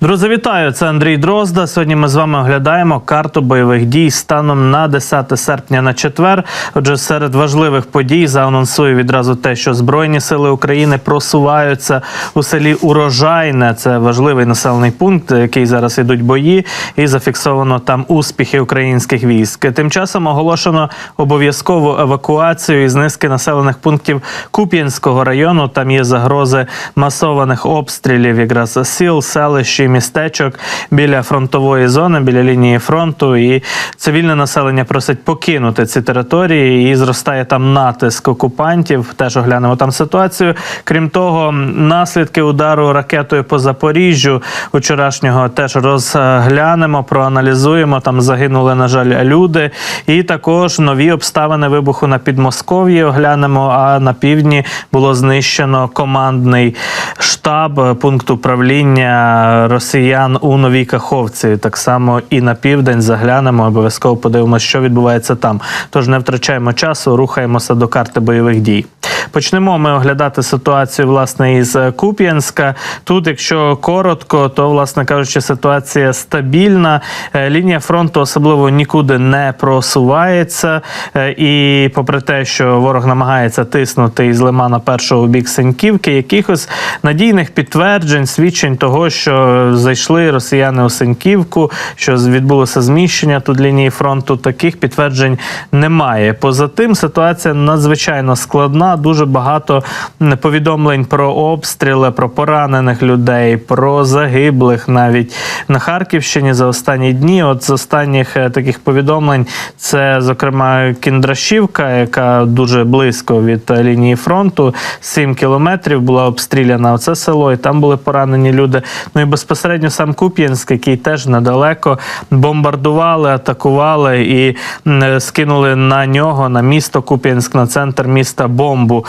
Друзі, вітаю! Це Андрій Дрозда. Сьогодні ми з вами оглядаємо карту бойових дій станом на 10 серпня на четвер. Отже, серед важливих подій заанонсую відразу те, що Збройні сили України просуваються у селі Урожайне. Це важливий населений пункт, який зараз ідуть бої, і зафіксовано там успіхи українських військ. Тим часом оголошено обов'язкову евакуацію із низки населених пунктів Куп'янського району. Там є загрози масованих обстрілів, якраз сіл, селищ містечок біля фронтової зони, біля лінії фронту. І цивільне населення просить покинути ці території. І зростає там натиск окупантів. Теж оглянемо там ситуацію. Крім того, наслідки удару ракетою по Запоріжжю вчорашнього теж розглянемо, проаналізуємо. Там загинули, на жаль, люди. І також нові обставини вибуху на Підмосков'ї оглянемо. А на півдні було знищено командний штаб пункт управління росіян у Новій Каховці. Так само і на південь заглянемо. Обов'язково подивимося, що відбувається там. Тож не втрачаємо часу, рухаємося до карти бойових дій. Почнемо ми оглядати ситуацію власне із Куп'янська. Тут, якщо коротко, то власне кажучи, ситуація стабільна. Е, Лінія фронту особливо нікуди не просувається. Е, І попри те, що ворог намагається тиснути із Лимана першого бік Сеньківки, якихось надійних підтверджень, свідчень того, що зайшли росіяни у Сеньківку, що відбулося зміщення тут лінії фронту. Таких підтверджень немає. Поза тим, ситуація надзвичайно складна. Дуже багато м, повідомлень про обстріли, про поранених людей, про загиблих навіть на Харківщині за останні дні. От з останніх е, таких повідомлень це, зокрема, Кіндрашівка, яка дуже близько від е, лінії фронту, 7 кілометрів була обстріляна. Оце село, і там були поранені люди. Ну і безпосередньо сам Куп'янськ, який теж недалеко бомбардували, атакували і е, скинули на нього на місто Куп'янськ, на центр міста бомбу,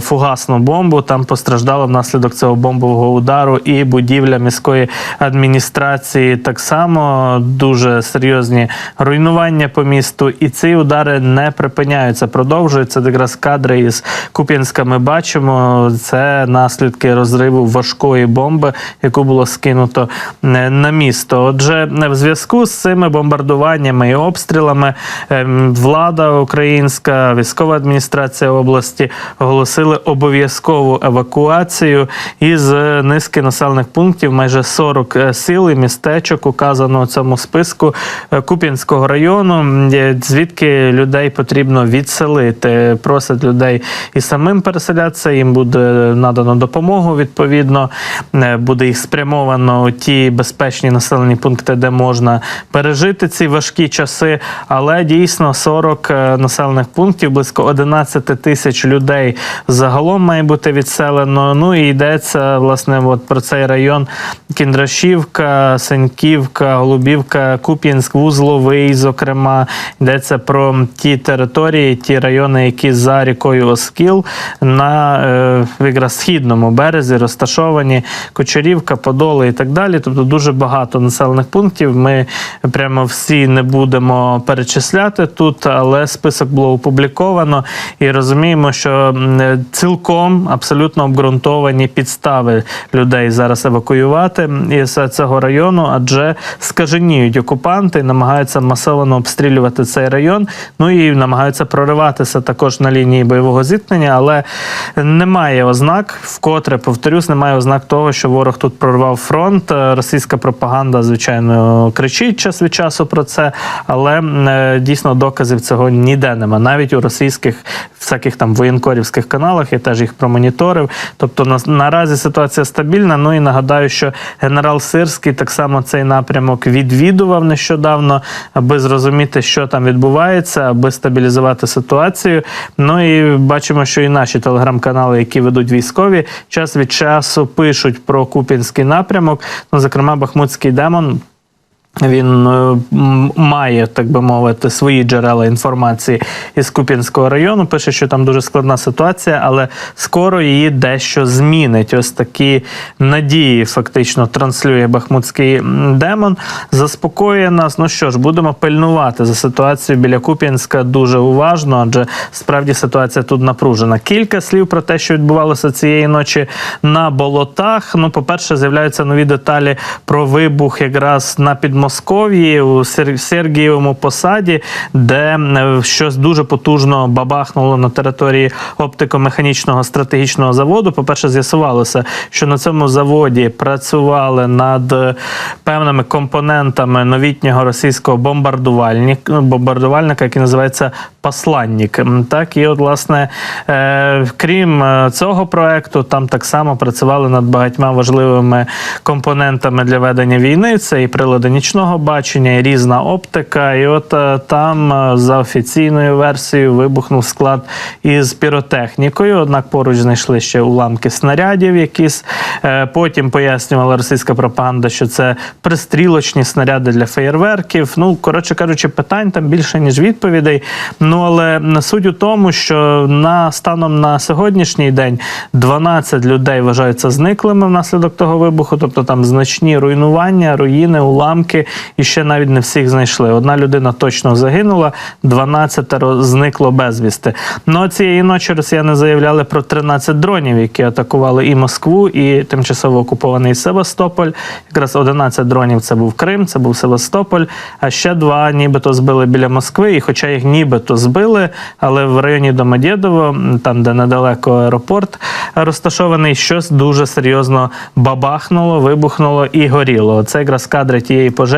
фугасну бомбу. Там постраждало внаслідок цього бомбового удару і будівля міської адміністрації. Так само дуже серйозні руйнування по місту. І ці удари не припиняються, продовжуються. Якраз кадри із Куп'янська ми бачимо. Це наслідки розриву важкої бомби, яку було скинуто е, на місто. Отже, в зв'язку з цими бомбардуваннями і обстрілами ем, влада українська, військова адміністрація області оголосили обов'язкову евакуацію із низки населених пунктів, майже 40 сіл і містечок указано у цьому списку е, Куп'янського району, е, звідки людей потрібно відселити. Просять людей і самим переселятися. Їм буде надано допомогу. Відповідно, Е, буде їх спрямовано у ті безпечні населені пункти, де можна пережити ці важкі часи. Але дійсно 40 е, населених пунктів, близько 11 тисяч людей загалом має бути відселено. Ну і йдеться власне от про цей район Кіндрашівка, Сеньківка, Голубівка, Куп'янськ, Вузловий. Зокрема, йдеться про ті території, ті райони, які за рікою Оскіл на е, якраз східному березі розташовані Кочарівка, Подоли і так далі. Тобто дуже багато населених пунктів. Ми прямо всі не будемо перечисляти тут, але список було опубліковано і розуміємо, що цілком абсолютно обґрунтовані підстави людей зараз евакуювати із цього району, адже скаженіють окупанти, намагаються масово обстрілювати цей район. Ну і намагаються прориватися також на лінії бойового зіткнення, але немає ознак, вкотре повторюсь, немає ознак того, що ворог тут прорвав фронт. Е, Російська пропаганда, звичайно, кричить час від часу про це, але е, дійсно доказів цього ніде нема. Навіть у російських всяких там воєнкорівських каналах я теж їх промоніторив. Тобто на, наразі ситуація стабільна. Ну і нагадаю, що генерал Сирський так само цей напрямок відвідував нещодавно, аби зрозуміти, що там відбувається, аби стабілізувати ситуацію. Ну і бачимо, що і наші телеграм-канали, які ведуть військові, час від часу пишуть про Купінський напрямок. Ну, зокрема, Бахмутський демон. Він е, має, так би мовити, свої джерела інформації із Куп'янського району. Пише, що там дуже складна ситуація, але скоро її дещо змінить. Ось такі надії фактично транслює Бахмутський демон. Заспокоює нас. Ну що ж, будемо пильнувати за ситуацією біля Куп'янська дуже уважно, адже справді ситуація тут напружена. Кілька слів про те, що відбувалося цієї ночі на болотах. Ну, по-перше, з'являються нові деталі про вибух якраз на Підмосков'ї у Сергієвому посаді, де е, щось дуже потужно бабахнуло на території оптико-механічного стратегічного заводу. По-перше, з'ясувалося, що на цьому заводі працювали над е, певними компонентами новітнього російського бомбардувальника, бомбардувальника, який називається Посланник. Так, і от, власне, е, крім цього проекту, там так само працювали над багатьма важливими компонентами для ведення війни. Це і прилади нічного бачення, і різна оптика. І от е, там, е, за офіційною версією, вибухнув склад із піротехнікою. Однак поруч знайшли ще уламки снарядів, якісь. Е, Потім пояснювала російська пропаганда, що це пристрілочні снаряди для феєрверків. Ну, коротше кажучи, питань там більше, ніж відповідей. Ну але суть у тому, що на станом на сьогоднішній день 12 людей вважаються зниклими внаслідок того вибуху, тобто там значні руйнування, руїни, уламки, і ще навіть не всіх знайшли. Одна людина точно загинула, 12 зникло безвісти. Ну цієї ночі росіяни заявляли про 13 дронів, які атакували і Москву, і тимчасово окупований Севастополь. Якраз 11 дронів це був Крим, це був Севастополь, а ще два нібито збили біля Москви. І хоча їх нібито збили, але в районі Домодєдово, там де недалеко аеропорт розташований, щось дуже серйозно бабахнуло, вибухнуло і горіло. Це якраз кадри тієї пожежі,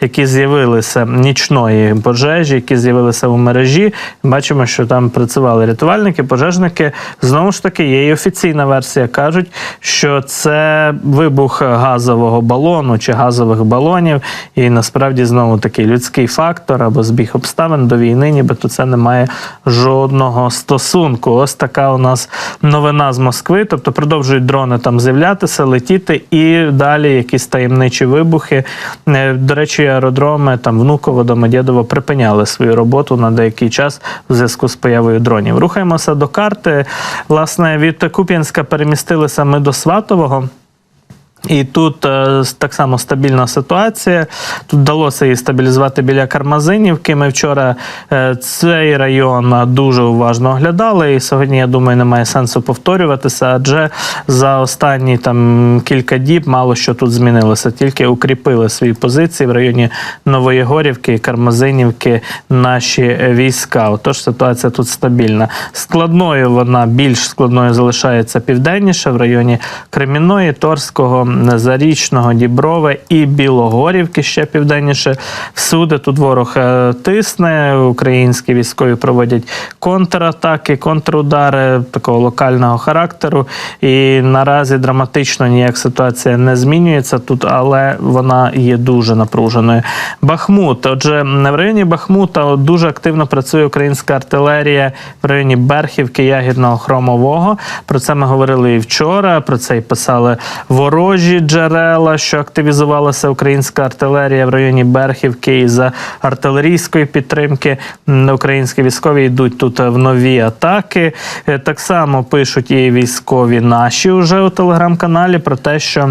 які з'явилися нічної пожежі, які з'явилися у мережі. Бачимо, що там працювали рятувальники, пожежники. Знову ж таки, є і офіційна версія. кажуть, що це вибух газового балону чи газових балонів, і насправді знову такий людський фактор або збіг обставин до війни, нібито це не має жодного стосунку. Ось така у нас новина з Москви. Тобто продовжують дрони там з'являтися, летіти, і далі якісь таємничі вибухи. До речі, аеродроми там Внуково, Домодєдово припиняли свою роботу на деякий час в зв'язку з появою дронів. Рухаємося до карти. Власне, від Куп'янська перемістилися ми до Сватового. І тут е, так само стабільна ситуація. Тут вдалося її стабілізувати біля Кармазинівки. Ми вчора е, цей район дуже уважно оглядали. І сьогодні, я думаю, немає сенсу повторюватися, адже за останні там кілька діб мало що тут змінилося. Тільки укріпили свої позиції в районі Нової Горівки і Кармазинівки наші війська. Отож, ситуація тут стабільна. Складною вона більш складною залишається південніше в районі Кремінної, Торського. Зарічного, Діброве і Білогорівки ще південніше. Всюди тут ворог е, тисне. Українські військові проводять контратаки, контрудари такого локального характеру. І наразі драматично ніяк ситуація не змінюється тут, але вона є дуже напруженою. Бахмут. Отже, в районі Бахмута дуже активно працює українська артилерія в районі Берхівки, Ягідного, Хромового. Про це ми говорили і вчора. Про це і писали ворожі джерела, що активізувалася українська артилерія в районі Берхівки і за артилерійської підтримки українські військові йдуть тут в нові атаки. Е, Так само пишуть і військові наші вже у телеграм-каналі про те, що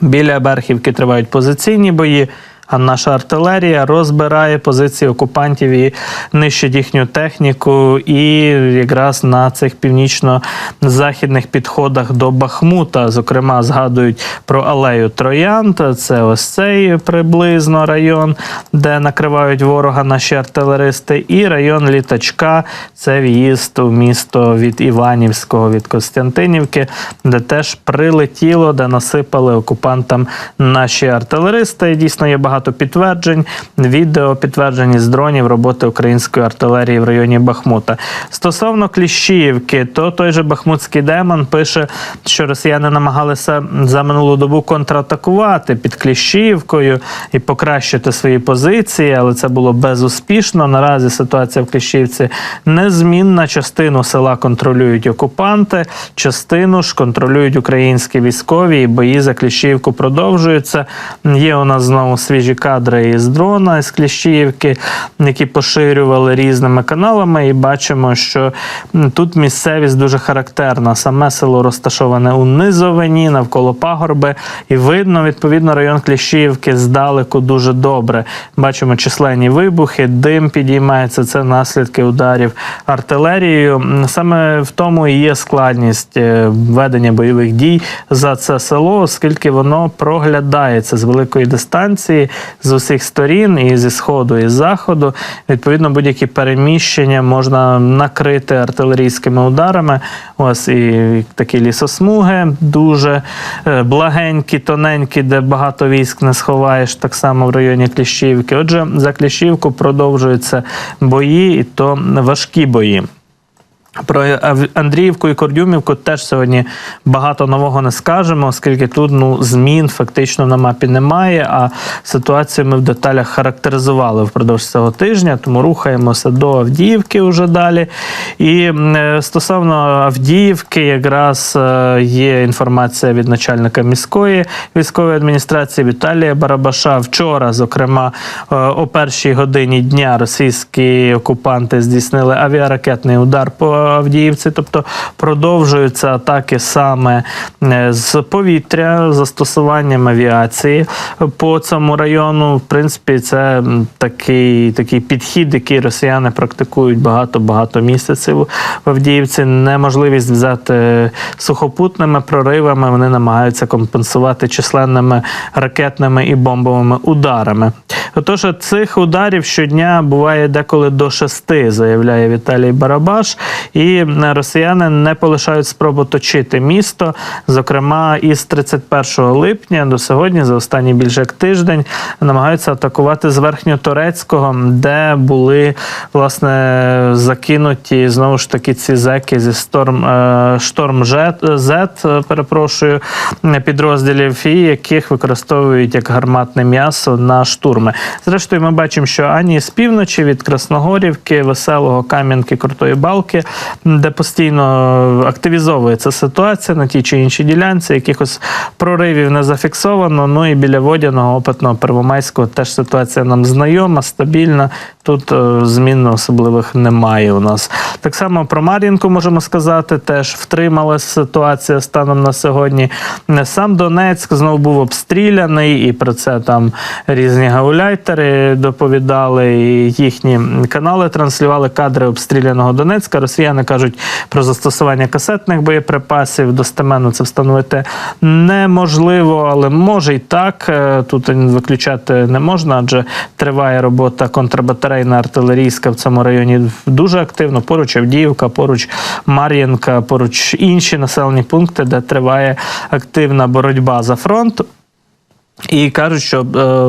біля Берхівки тривають позиційні бої. А наша артилерія розбирає позиції окупантів і нищить їхню техніку. І якраз на цих північно-західних підходах до Бахмута, зокрема, згадують про алею Троянд. Це ось цей приблизно район, де накривають ворога наші артилеристи, і район Літачка це в'їзд у місто від Іванівського, від Костянтинівки, де теж прилетіло, де насипали окупантам наші артилеристи. Дійсно є багато підтверджень, відео підтверджені з дронів роботи української артилерії в районі Бахмута. Стосовно Кліщіївки, то той же Бахмутський демон пише, що росіяни намагалися за минулу добу контратакувати під Кліщіївкою і покращити свої позиції, але це було безуспішно. Наразі ситуація в Кліщіївці незмінна. Частину села контролюють окупанти, частину ж контролюють українські військові. І бої за Кліщіївку продовжуються. Є у нас знову свіжі свіжі кадри із дрона з Кліщіївки, які поширювали різними каналами. І бачимо, що тут місцевість дуже характерна. Саме село розташоване у низовині, навколо пагорби, і видно відповідно район Кліщіївки здалеку дуже добре. Бачимо численні вибухи, дим підіймається. Це наслідки ударів артилерією. Саме в тому і є складність е, ведення бойових дій за це село, оскільки воно проглядається з великої дистанції з усіх сторін, і зі сходу, і з заходу. Відповідно, будь-які переміщення можна накрити артилерійськими ударами. Ось і такі лісосмуги дуже е, благенькі, тоненькі, де багато військ не сховаєш, так само в районі Кліщівки. Отже, за Кліщівку продовжуються бої, і то важкі бої. Про Андріївку і Кордюмівку теж сьогодні багато нового не скажемо, оскільки тут ну, змін фактично на мапі немає. А ситуацію ми в деталях характеризували впродовж цього тижня, тому рухаємося до Авдіївки вже далі. І е, стосовно Авдіївки, якраз е, є інформація від начальника міської військової адміністрації Віталія Барабаша. Вчора, зокрема, е, о першій годині дня російські окупанти здійснили авіаракетний удар по Авдіївці, тобто продовжуються атаки саме е, з повітря, застосуванням авіації по цьому району. В принципі, це такий, такий підхід, який росіяни практикують багато-багато місяців в Авдіївці. Неможливість взяти сухопутними проривами. Вони намагаються компенсувати численними ракетними і бомбовими ударами. Отож, цих ударів щодня буває деколи до шести, заявляє Віталій Барабаш. І е, росіяни не полишають спробу точити місто. Зокрема, із 31 липня до сьогодні, за останній більше як тиждень, намагаються атакувати з верхньотурецького, де були власне закинуті знову ж таки ці зеки зі Storm Z, е, перепрошую, підрозділів, і яких використовують як гарматне м'ясо на штурми. Зрештою, ми бачимо, що ані з півночі від Красногорівки, Веселого, Кам'янки, Крутої Балки, де постійно активізовується ситуація на тій чи іншій ділянці, якихось проривів не зафіксовано. Ну і біля водяного опитного Первомайського теж ситуація нам знайома, стабільна. Тут е, змін особливих немає у нас. Так само про Мар'їнку можемо сказати, теж втрималася ситуація станом на сьогодні. Сам Донецьк знову був обстріляний, і про це там різні гауляйтери доповідали. І їхні канали транслювали кадри обстріляного Донецька. Росіяни кажуть про застосування касетних боєприпасів. Достеменно це встановити неможливо, але може і так. Е, Тут виключати не можна, адже триває робота контрбатарейна артилерійська в цьому районі дуже активно. Поруч Авдіївка, поруч Мар'їнка, поруч інші населені пункти, де триває активна боротьба за фронт. І кажуть, що е,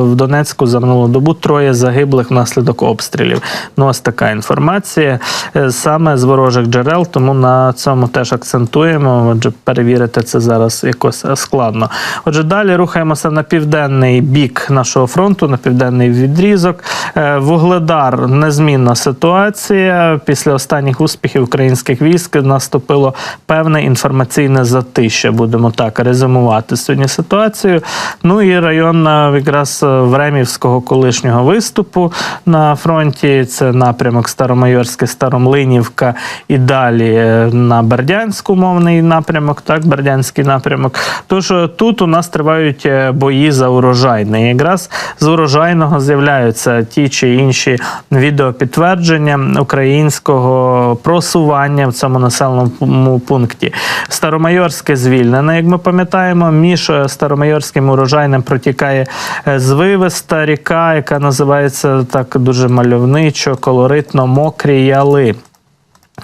в Донецьку за минулу добу троє загиблих внаслідок обстрілів. Ну, ось така інформація е, саме з ворожих джерел, тому на цьому теж акцентуємо. Отже, перевірити це зараз якось е, складно. Отже, далі рухаємося на південний бік нашого фронту, на південний відрізок. Вугледар незмінна ситуація. Після останніх успіхів українських військ наступило певне інформаційне затища. Будемо так резюмувати сьогодні ситуацію. Ну і район якраз е, Времівського колишнього виступу на фронті. Це напрямок Старомайорське, Старомлинівка і далі е, на Бердянську мовний напрямок, так, Бердянський напрямок. Тож е, тут у нас тривають бої за урожайне. Якраз з урожайного з'являються ті чи інші відеопідтвердження українського просування в цьому населеному пункті. Старомайорське звільнене, як ми пам'ятаємо, між Старомайорським урожайним протікає е, звивиста ріка, яка називається так дуже мальовничо, колоритно мокрі яли.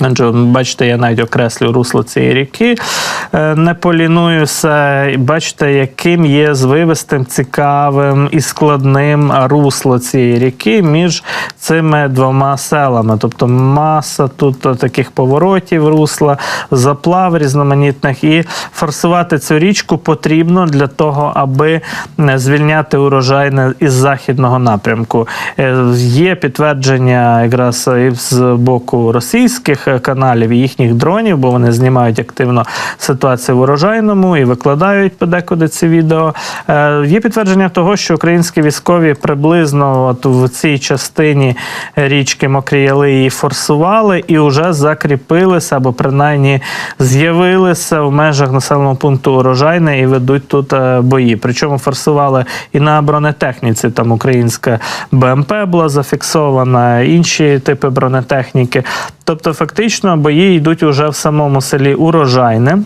Адже, бачите, я навіть окреслю русло цієї ріки, е, не полінуюся. Бачите, яким є звивистим, цікавим і складним русло цієї ріки між цими двома селами. Тобто маса тут таких поворотів русла, заплав різноманітних. І форсувати цю річку потрібно для того, аби е, звільняти урожай із західного напрямку. Е, Є підтвердження якраз і з боку російських е, каналів і їхніх дронів, бо вони знімають активно ситуація в урожайному і викладають подекуди ці відео. Е, Є підтвердження того, що українські військові приблизно от в цій частині річки Мокрі Яли її форсували і вже закріпилися або принаймні з'явилися в межах населеного пункту урожайне і ведуть тут е, бої. Причому форсували і на бронетехніці. Там українська БМП була зафіксована, інші типи бронетехніки. Тобто, фактично, бої йдуть уже в самому селі Урожайне.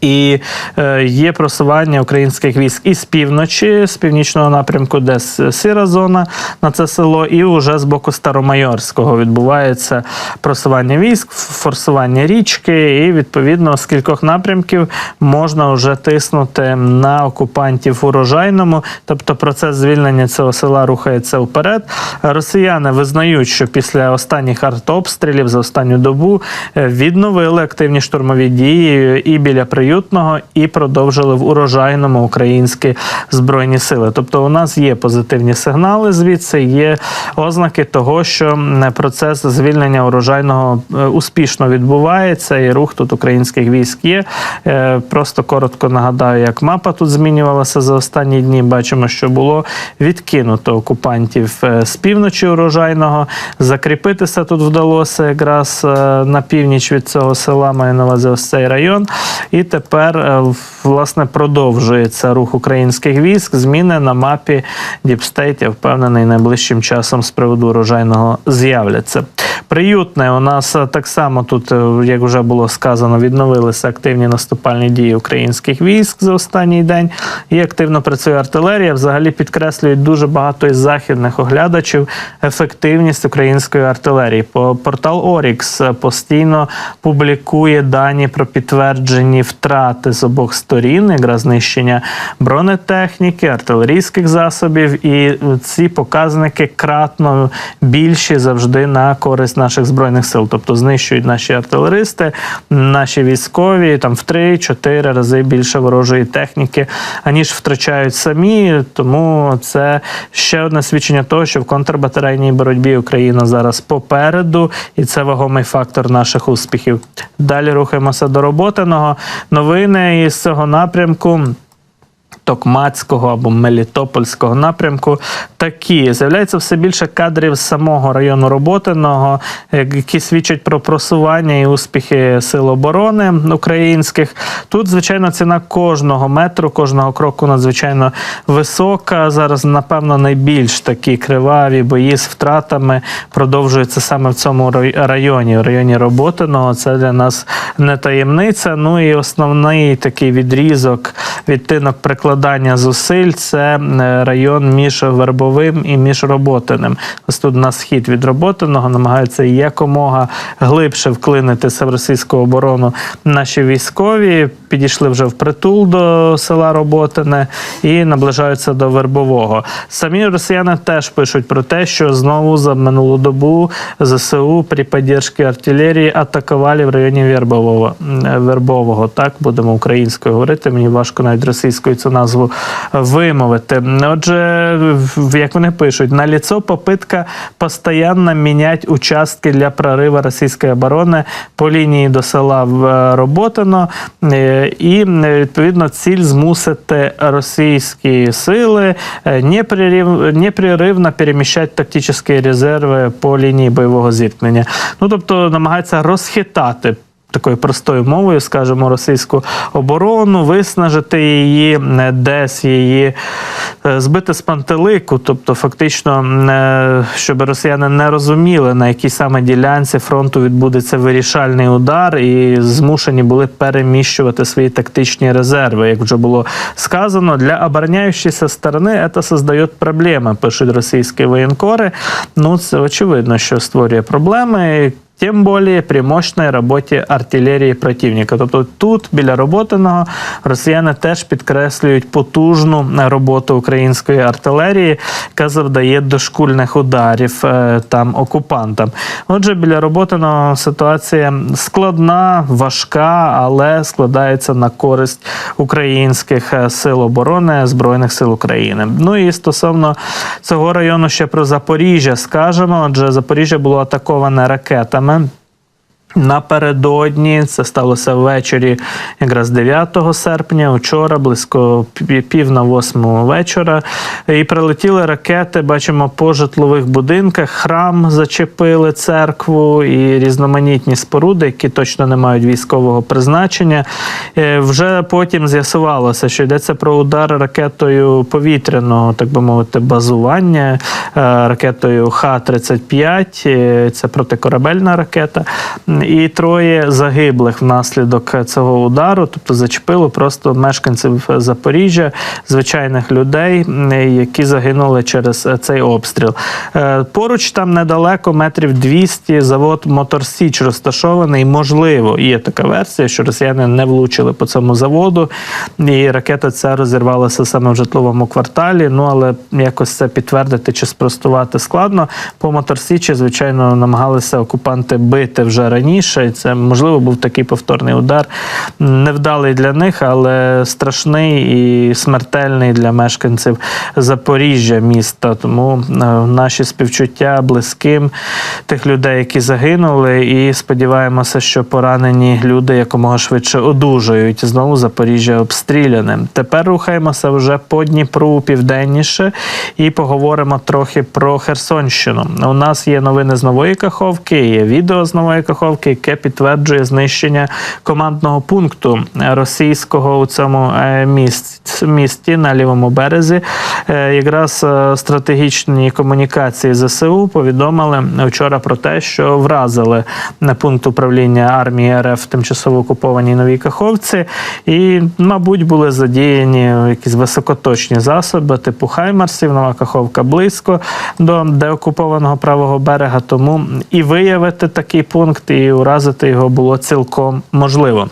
І е, є просування українських військ і з півночі, з північного напрямку, де сира зона на це село, і вже з боку Старомайорського відбувається просування військ, форсування річки, і відповідно з кількох напрямків можна вже тиснути на окупантів урожайному. Тобто процес звільнення цього села рухається вперед. Росіяни визнають, що після останніх артобстрілів за останню добу е, відновили активні штурмові дії і біля приютного, і продовжили в урожайному українські збройні сили. Тобто, у нас є позитивні сигнали звідси, є ознаки того, що процес звільнення урожайного е, успішно відбувається, і рух тут українських військ є. Е, Просто коротко нагадаю, як мапа тут змінювалася за останні дні. Бачимо, що було відкинуто окупантів е, з півночі урожайного. Закріпитися тут вдалося якраз на північ від цього села, маю на увазі ось цей район. І тепер е, власне продовжується рух українських військ. Зміни на мапі Діпстейт, я впевнений, найближчим часом з приводу урожайного з'являться. Приютне у нас е, так само тут, е, як вже було сказано, відновилися активні наступальні дії українських військ за останній день. І активно працює артилерія. Взагалі підкреслюють дуже багато із західних оглядачів ефективність української артилерії. По портал Орікс постійно публікує дані про підтверджені втрати з обох сторін, якраз знищення бронетехніки, артилерійських засобів, і ці показники кратно більші завжди на користь наших збройних сил. Тобто знищують наші артилеристи, наші військові там в 3-4 рази більше ворожої техніки, аніж втрачають самі. Тому це ще одне свідчення того, що в контрбатарейній боротьбі Україна зараз попереду, і це вагомий фактор наших успіхів. Далі рухаємося до роботиного. Новини із цього напрямку. Токмацького або Мелітопольського напрямку такі з'являється все більше кадрів з самого району Роботиного, які свідчать про просування і успіхи сил оборони українських. Тут, звичайно, ціна кожного метру, кожного кроку надзвичайно висока. Зараз, напевно, найбільш такі криваві бої з втратами продовжуються саме в цьому районі, в районі Роботиного. Це для нас не таємниця. Ну і основний такий відрізок, відтинок прикладання зусиль це е, район між Вербовим і між Роботиним. Ось тут на схід від Роботиного намагаються якомога глибше вклинитися в російську оборону наші військові. Підійшли вже в притул до села Роботине і наближаються до Вербового. Самі росіяни теж пишуть про те, що знову за минулу добу ЗСУ при підтримці артилерії атакували в районі Вербового. Вербового. Так будемо українською говорити. Мені важко навіть російською цю назву вимовити. Отже, як вони пишуть, на ліцо попитка постоянно міняти участки для прориву російської оборони по лінії до села е, Роботино. І е, відповідно ціль змусити російські сили е, непреривно переміщати тактичні резерви по лінії бойового зіткнення. Ну тобто намагаються розхитати такою простою мовою, скажімо, російську оборону, виснажити її, е, десь її е, збити з пантелику, тобто фактично, е, щоб росіяни не розуміли, на якій саме ділянці фронту відбудеться вирішальний удар, і змушені були переміщувати свої тактичні резерви. Як вже було сказано, для обороняючейся сторони це создає проблеми, пишуть російські воєнкори. Ну, це очевидно, що створює проблеми. Тим більше при мощній роботі артилерії противника. Тобто тут, біля Роботиного, росіяни теж підкреслюють потужну роботу української артилерії, яка завдає дошкульних ударів е, там окупантам. Отже, біля Роботиного ситуація складна, важка, але складається на користь українських е, сил оборони Збройних сил України. Ну і стосовно цього району ще про Запоріжжя скажемо. Отже, Запоріжжя було атаковане ракетами. Superman Напередодні це сталося ввечері, якраз 9 серпня, вчора, близько пів на восьму вечора. І прилетіли ракети, бачимо, по житлових будинках. Храм зачепили церкву і різноманітні споруди, які точно не мають військового призначення. Е, Вже потім з'ясувалося, що йдеться про удар ракетою повітряного, так би мовити, базування, е, ракетою Х-35, е, це протикорабельна ракета. І троє загиблих внаслідок цього удару, тобто зачепило просто мешканців Запоріжжя, звичайних людей, які загинули через цей обстріл. Е, Поруч там недалеко, метрів 200, завод Моторсіч розташований. Можливо, є така версія, що росіяни не влучили по цьому заводу, і ракета ця розірвалася саме в житловому кварталі. Ну але якось це підтвердити чи спростувати складно. По Моторсічі, звичайно, намагалися окупанти бити вже раніше. І це можливо був такий повторний удар. Невдалий для них, але страшний і смертельний для мешканців Запоріжжя міста. Тому е, наші співчуття близьким тих людей, які загинули, і сподіваємося, що поранені люди якомога швидше одужають. Знову Запоріжжя обстріляне. Тепер рухаємося вже по Дніпру південніше і поговоримо трохи про Херсонщину. У нас є новини з нової Каховки, є відео з нової Каховки, яке підтверджує знищення командного пункту російського у цьому е, місті на лівому березі. Е, Якраз е, стратегічні комунікації ЗСУ повідомили вчора про те, що вразили пункт управління армії РФ в тимчасово окупованій Новій Каховці, і, мабуть, були задіяні якісь високоточні засоби, типу Хаймарсів, Нова Каховка близько до деокупованого правого берега. Тому і виявити такий пункт, і уразити його було цілком можливо.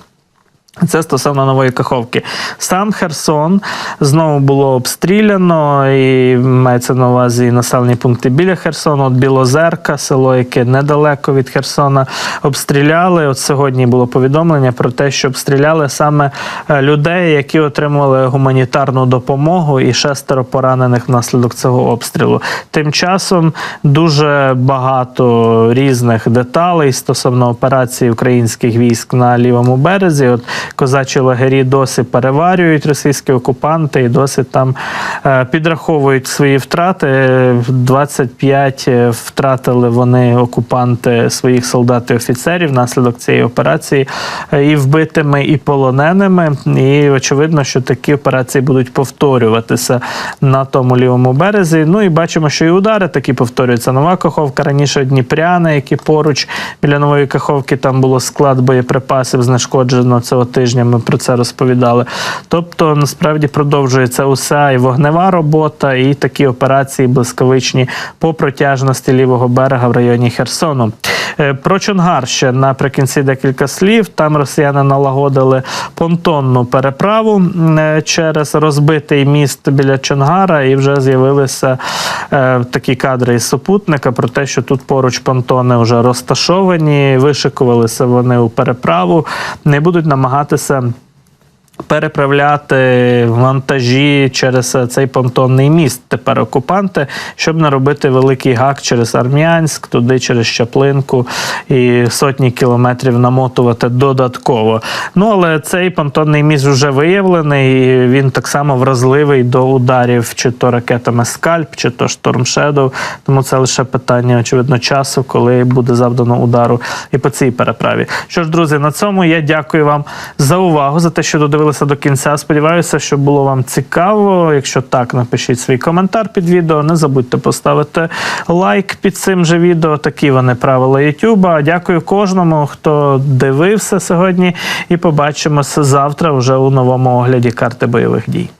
Це стосовно нової каховки. Сам Херсон знову було обстріляно, і мається на увазі населені пункти біля Херсону. От Білозерка, село, яке недалеко від Херсона, обстріляли. От сьогодні було повідомлення про те, що обстріляли саме е, людей, які отримували гуманітарну допомогу, і шестеро поранених внаслідок цього обстрілу. Тим часом дуже багато різних деталей стосовно операції українських військ на лівому березі. От козачі лагері досі переварюють російські окупанти і досі там е, підраховують свої втрати. Е, 25 е, втратили вони окупанти своїх солдат і офіцерів внаслідок цієї операції, е, і вбитими, і полоненими. І очевидно, що такі операції будуть повторюватися на тому лівому березі. Ну і бачимо, що і удари такі повторюються. Нова Каховка раніше Дніпряни, які поруч біля нової Каховки там було склад боєприпасів знешкоджено цього тижня. Ми про це розповідали. Тобто, насправді продовжується уся і вогнева робота, і такі операції блискавичні по протяжності лівого берега в районі Херсону. Е, Про Чонгар ще наприкінці декілька слів. Там росіяни налагодили понтонну переправу е, через розбитий міст біля Чонгара, і вже з'явилися е, такі кадри із супутника про те, що тут поруч понтони вже розташовані, вишикувалися вони у переправу, не будуть намагатися. not this um, Переправляти вантажі через цей понтонний міст тепер окупанти, щоб не робити великий гак через Армянськ, туди через Чаплинку і сотні кілометрів намотувати додатково. Ну але цей понтонний міст вже виявлений. і Він так само вразливий до ударів, чи то ракетами Скальп, чи то Shadow. Тому це лише питання, очевидно, часу, коли буде завдано удару і по цій переправі. Що ж, друзі, на цьому я дякую вам за увагу, за те, що додивилися до кінця. Сподіваюся, що було вам цікаво. Якщо так, напишіть свій коментар під відео. Не забудьте поставити лайк під цим же відео. Такі вони правила Ютуба. Дякую кожному, хто дивився сьогодні, і побачимося завтра вже у новому огляді карти бойових дій.